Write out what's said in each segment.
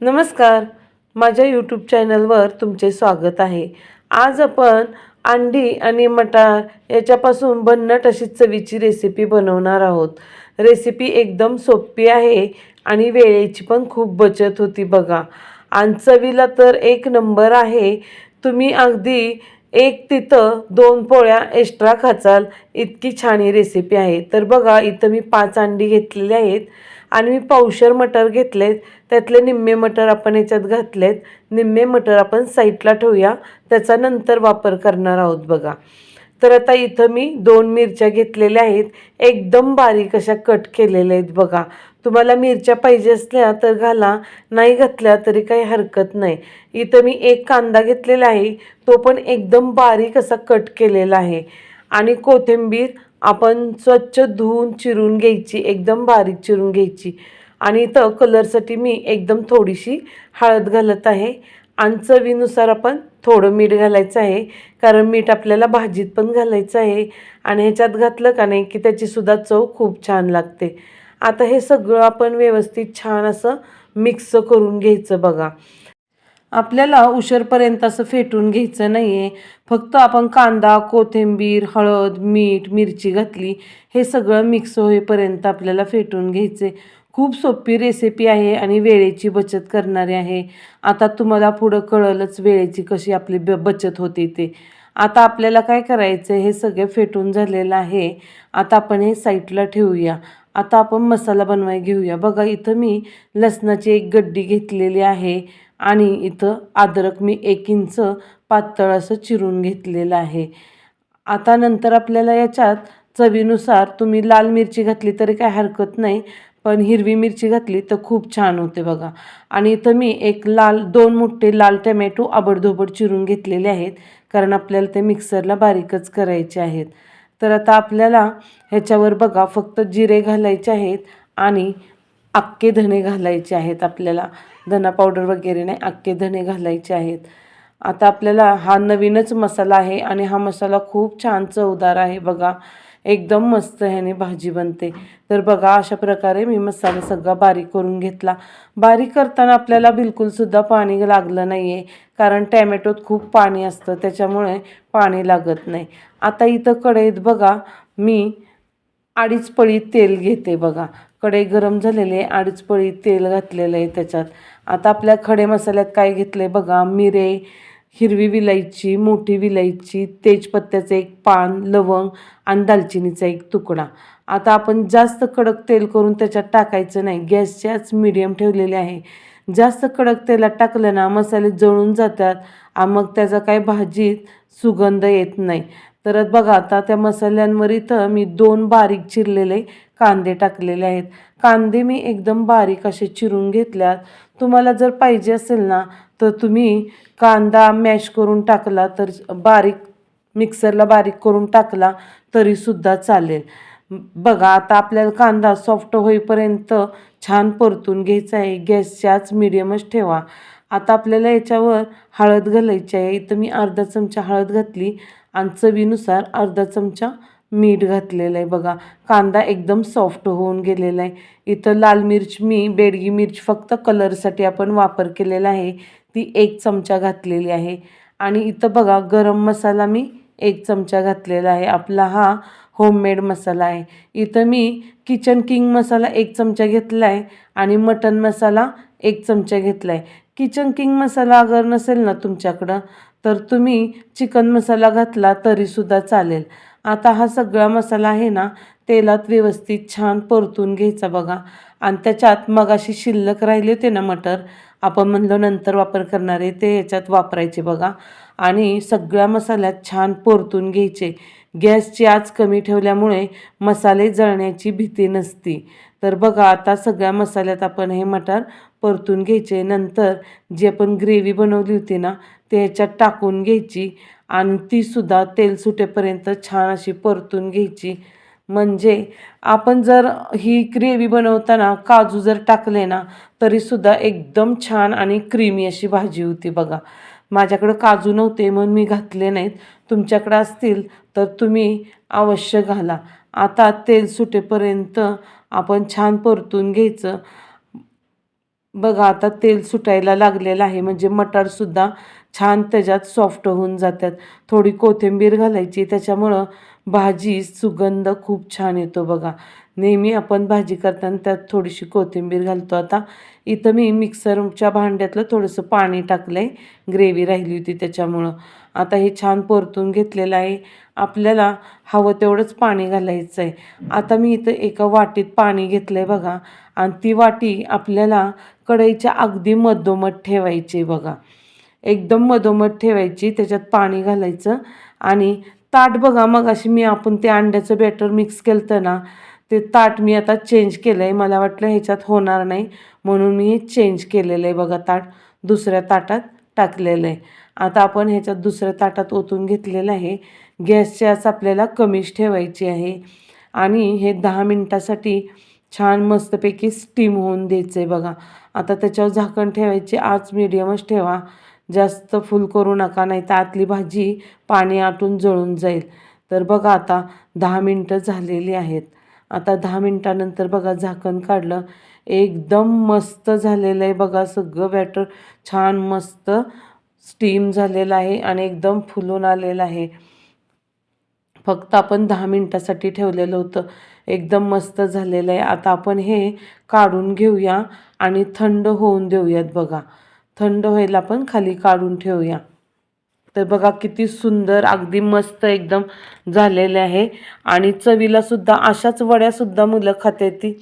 नमस्कार. माझ्या यूट्यूब चॅनलवर तुमचे स्वागत आहे. आज आपण अंडी आणि मटार याच्यापासून भन्नट अशी चवीची रेसिपी बनवणार आहोत. रेसिपी एकदम सोपी आहे आणि वेळेची पण खूप बचत होती बघा. आणि चवीला तर एक नंबर आहे. तुम्ही अगदी एक तिथं दोन पोळ्या एक्स्ट्रा खाचाल. इतकी छान ही रेसिपी आहे. तर बघा इथं मी पाच अंडी घेतलेली आहेत. आणि मी पावशर मटर घेतलेत. त्यातले निम्मे मटर आपण याच्यात घातलेत. निम्मे मटर आपण साईडला ठेवूया. त्याचा नंतर वापर करणार आहोत बघा. तर आता इथं मी दोन मिरच्या घेतलेल्या आहेत. एकदम बारीक अशा कट केलेल्या आहेत बघा. तुम्हाला मिरच्या पाहिजे असल्या तर घाला. नाही घातल्या तरी काही हरकत नाही. इथं मी एक कांदा घेतलेला आहे. तो पण एकदम बारीक असा कट केलेला आहे. आणि कोथिंबीर आपण स्वच्छ धुवून चिरून घ्यायची एकदम बारीक चिरून घ्यायची. आणि इथं कलरसाठी मी एकदम थोडीशी हळद घालत आहे. आणि चवीनुसार आपण थोडं मीठ घालायचं आहे. कारण मीठ आपल्याला भाजीत पण घालायचं आहे. आणि ह्याच्यात घातलं का नाही की त्याचीसुद्धा चव खूप छान लागते. आता हे सगळं आपण व्यवस्थित छान असं मिक्स करून घ्यायचं बघा. आपल्याला उशीरपर्यंत असं फेटून घ्यायचं नाही आहे फक्त आपण कांदा कोथिंबीर हळद मीठ मिरची घातली हे सगळं मिक्स होईपर्यंत आपल्याला फेटून घ्यायचे खूप सोपी रेसिपी आहे आणि वेळेची बचत करणारी आहे. आता तुम्हाला पुढं कळलंच वेळेची कशी आपली ब बचत होते ते. आता आपल्याला काय करायचं हे सगळे फेटून झालेलं आहे. आता आपण हे साईडला ठेवूया. आता आपण मसाला बनवाय घेऊया. बघा इथं मी लसणाची एक गड्डी घेतलेली आहे आणि इथं अद्रक मी एक इंच पातळ असं चिरून घेतलेलं आहे. आता नंतर आपल्याला याच्यात चवीनुसार तुम्ही लाल मिरची घातली तरी काय हरकत नाही पण हिरवी मिरची घातली तर खूप छान होते बघा. आणि इथं मी एक लाल दोन मोठे लाल टमॅटो आबडधोबड चिरून घेतलेले आहेत कारण आपल्याला ते मिक्सरला बारीकच करायचे आहेत. तर आता आपल्याला ह्याच्यावर बघा फक्त जिरे घालायचे आहेत आणि अक्के धणे घालायचे आहेत आपल्याला. धना पावडर वगैरे नाही अक्के धणे घालायचे आहेत. आता आपल्याला हा नवीनच मसाला आहे आणि हा मसाला खूप छान चवदार आहे बघा. एकदम मस्त ह्याने भाजी बनते. तर बघा अशा प्रकारे मी मसाला सगळा बारीक करून घेतला. बारीक करताना आपल्याला बिलकुलसुद्धा पाणी लागलं नाही आहे कारण टॅमॅटोत खूप पाणी असतं त्याच्यामुळे पाणी लागत नाही. आता इथं कढईत बघा मी अडीच पळी तेल घेते बघा. कढई गरम झालेले अडीच पळी तेल घातलेलं आहे त्याच्यात. आता आपल्या खडे मसाल्यात काय घेतले बघा मिरे हिरवी विलायची मोठी विलायची तेजपत्त्याचं एक पान लवंग आणि दालचिनीचा एक तुकडा. आता आपण जास्त कडक तेल करून त्याच्यात टाकायचं नाही. गॅसच्याच मीडियम ठेवलेले आहे. जास्त कडक तेलात टाकलं ना मसाले जळून जातात आणि मग त्याचा काय भाजीत सुगंध येत नाही. तर बघा आता त्या मसाल्यांवर इथं मी दोन बारीक चिरलेले कांदे टाकलेले आहेत. कांदे मी एकदम बारीक असे चिरून घेतल्यात. तुम्हाला जर पाहिजे असेल ना तर तुम्ही कांदा मॅश करून टाकला तर बारीक मिक्सरला बारीक करून टाकला तरीसुद्धा चालेल. बघा आता आपल्याला कांदा सॉफ्ट होईपर्यंत छान परतून घ्यायचा आहे. गॅसच्याच मिडियमच ठेवा. आता आपल्याला याच्यावर हळद घालायची आहे. इथं मी अर्धा चमचा हळद घातली. आणि चवीनुसार अर्धा चमचा मीठ घातलेलं आहे. बघा कांदा एकदम सॉफ्ट होऊन गेलेला आहे. इथं लाल मिर्च मी बेडगी मिर्च फक्त कलरसाठी आपण वापर केलेला आहे. ती एक चमचा घातलेली आहे. आणि इथं बघा गरम मसाला मी एक चमचा घातलेला आहे. आपला हा होममेड मसाला आहे. इथं मी किचन किंग मसाला एक चमचा घेतला आहे आणि मटन मसाला एक चमचा घेतला आहे. किचन किंग मसाला अगर नसेल ना तुमच्याकडं तर तुम्ही चिकन मसाला घातला तरीसुद्धा चालेल. आता हा सगळा मसाला आहे ना तेलात व्यवस्थित छान परतून घ्यायचा बघा. आणि त्याच्यात मगाशी शिल्लक राहिले होते ना मटर आपण म्हणलो नंतर वापर करणारे ते याच्यात वापरायचे बघा. आणि सगळ्या मसाल्यात छान परतून घ्यायचे. गॅसची आच कमी ठेवल्यामुळे मसाले जळण्याची भीती नसती. तर बघा आता सगळ्या मसाल्यात आपण हे मटार परतून घ्यायचे. नंतर जी आपण ग्रेव्ही बनवली होती ना ते ह्याच्यात टाकून घ्यायची आणि तीसुद्धा तेल सुटेपर्यंत छान अशी परतून घ्यायची. म्हणजे आपण जर ही ग्रेव्ही बनवताना काजू जर टाकले ना तरीसुद्धा एकदम छान आणि क्रीमी अशी भाजी होती बघा. माझ्याकडं काजू नव्हते म्हणून मी घातले नाहीत. तुमच्याकडं असतील तर तुम्ही अवश्य घाला. आता तेल सुटेपर्यंत आपण छान परतून घ्यायचं. बघा आता तेल सुटायला लागलेलं आहे. म्हणजे मटारसुद्धा छान त्याच्यात सॉफ्ट होऊन जातात. थोडी कोथिंबीर घालायची त्याच्यामुळं भाजी सुगंध खूप छान येतो बघा. नेहमी आपण भाजी करताना त्यात थोडीशी कोथिंबीर घालतो. आता इथं मी मिक्सरच्या भांड्यातलं थोडंसं पाणी टाकलं आहे ग्रेव्ही राहिली होती त्याच्यामुळं. आता हे छान परतून घेतलेलं आहे. आपल्याला हवं तेवढंच पाणी घालायचं आहे आता मी इथं एका वाटीत पाणी घेतलं आहे बघा. आणि ती वाटी आपल्याला कढईच्या अगदी मधोमध ठेवायची बघा. एकदम मधोमध ठेवायची त्याच्यात पाणी घालायचं. आणि ताट बघा मग अशी मी आपण ते अंड्याचं बॅटर मिक्स केलं ना ते ताट मी आता चेंज केलं आहे मला वाटलं ह्याच्यात होणार नाही म्हणून मी हे चेंज केलेलं आहे बघा ताट. दुसऱ्या ताटात टाकलेलं आहे आता आपण ह्याच्यात दुसऱ्या ताटात ओतून घेतलेलं आहे. गॅसची आज आपल्याला कमीच ठेवायची आहे. आणि हे दहा मिनटासाठी छान मस्तपैकी स्टीम होऊन द्यायचं आहे बघा. आता त्याच्यावर झाकण ठेवायचे आज मिडियमच ठेवा. जास्त फुल करू नका नाही तर आतली भाजी पाणी आटून जळून जाईल. तर बघा आता दहा मिनटं झालेली आहेत. आता दहा मिनटानंतर बघा झाकण काढलं. एकदम मस्त झालेलं आहे बघा सगळं बॅटर. छान मस्त स्टीम झालेलं आहे आणि एकदम फुलून आलेलं आहे. फक्त आपण दहा मिनटासाठी ठेवलेलं होतं. एकदम मस्त झालेलं आहे. आता आपण हे काढून घेऊया आणि थंड होऊन देऊयात बघा. थंड व्हायला आपण खाली काढून ठेवूया. तर बघा किती सुंदर अगदी मस्त एकदम झालेले आहे. आणि चवीलासुद्धा अशाच वड्यासुद्धा मुलं खात्यात ती.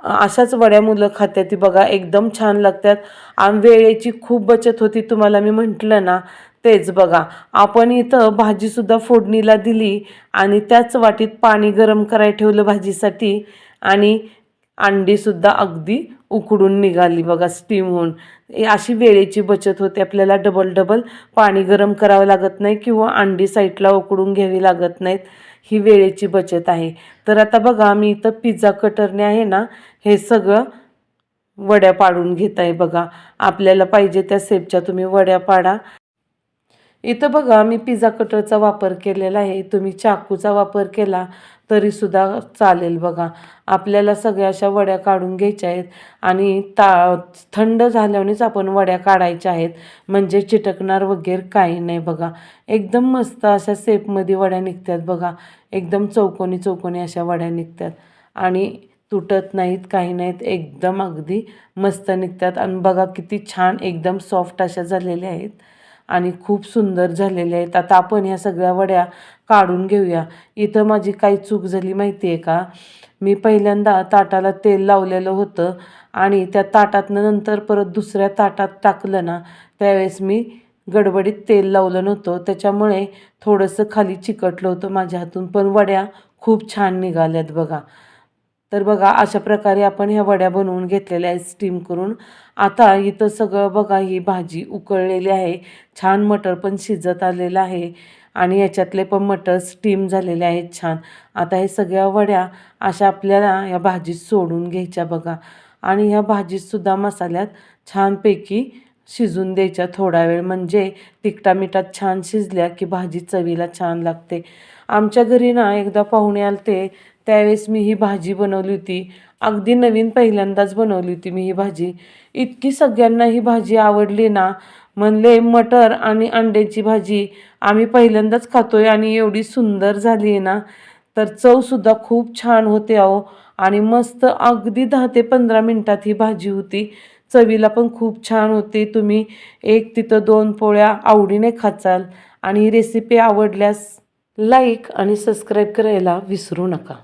अशाच वड्या मुलं खात्यात ती. बघा एकदम छान लागतात. आणि वेळेची खूप बचत होती तुम्हाला मी म्हटलं ना तेच बघा. आपण इथं भाजीसुद्धा फोडणीला दिली आणि त्याच वाटीत पाणी गरम करायला ठेवलं भाजीसाठी. आणि अंडीसुद्धा अगदी उकडून निघाली बघा स्टीम होऊन. अशी वेळेची बचत होते. आपल्याला डबल डबल पाणी गरम करावं लागत नाही किंवा अंडी साईडला उकडून घ्यावी लागत नाहीत. ही वेळेची बचत आहे. तर आता बघा मी इथं पिझ्झा कटरने आहे ना हे सगळं वड्या पाडून घेत आहे बघा. आपल्याला पाहिजे त्या सेपच्या तुम्ही वड्या पाडा. इथं बघा मी पिझ्झा कटरचा वापर केलेला आहे. तुम्ही चाकूचा वापर केला. तरीसुद्धा चालेल बघा. आपल्याला सगळ्या अशा वड्या काढून घ्यायच्या आहेत आणि ता थंड झाल्यानेच आपण वड्या काढायच्या आहेत. म्हणजे चिटकणार वगैरे काही नाही बघा. एकदम मस्त अशा सेपमध्ये वड्या निघतात बघा. एकदम चौकोनी चौकोनी अशा वड्या निघतात. आणि तुटत नाहीत काही नाहीत एकदम अगदी मस्त निघतात. आणि बघा किती छान एकदम सॉफ्ट अशा झालेल्या आहेत. आणि खूप सुंदर झालेले आहेत. आता आपण ह्या सगळ्या वड्या काढून घेऊया. इथं माझी काही चूक झाली माहिती आहे का? मी पहिल्यांदा ताटाला तेल लावलेलं होतं आणि त्या ताटातनं नंतर परत दुसऱ्या ताटात टाकलं ना त्यावेळेस मी गडबडीत तेल लावलं नव्हतं. त्याच्यामुळे थोडंसं खाली चिकटलं होतं माझ्या हातून. पण वड्या खूप छान निघाल्यात बघा. तर बघा अशा प्रकारे आपण ह्या वड्या बनवून घेतलेल्या आहेत स्टीम करून. आता इथं सगळं बघा ही भाजी उकळलेली आहे. छान मटर पण शिजत आलेलं आहे आणि याच्यातले पण मटर स्टीम झालेले आहेत छान. आता हे सगळ्या वड्या अशा आपल्याला या भाजीत सोडून घ्यायच्या बघा. आणि ह्या भाजीतसुद्धा मसाल्यात छानपैकी शिजून द्यायच्या थोडा वेळ. म्हणजे तिखटा मिठात छान शिजल्या की भाजी चवीला छान लागते. आमच्या घरी ना एकदा पाहुणे आलते त्यावेळेस मी ही भाजी बनवली होती. अगदी नवीन पहिल्यांदाच बनवली होती मी ही भाजी. इतकी सगळ्यांना ही भाजी आवडली ना म्हणले मटर आणि अंड्याची भाजी आम्ही पहिल्यांदाच खातोय आणि एवढी सुंदर झाली आहे ना. तर चवसुद्धा खूप छान होते अहो. आणि मस्त अगदी दहा ते पंधरा मिनटात ही भाजी होती. चवीला पण खूप छान होती. तुम्ही एक तिथं दोन पोळ्या आवडीने खाचाल. आणि रेसिपी आवडल्यास लाईक आणि सबस्क्राईब करायला विसरू नका.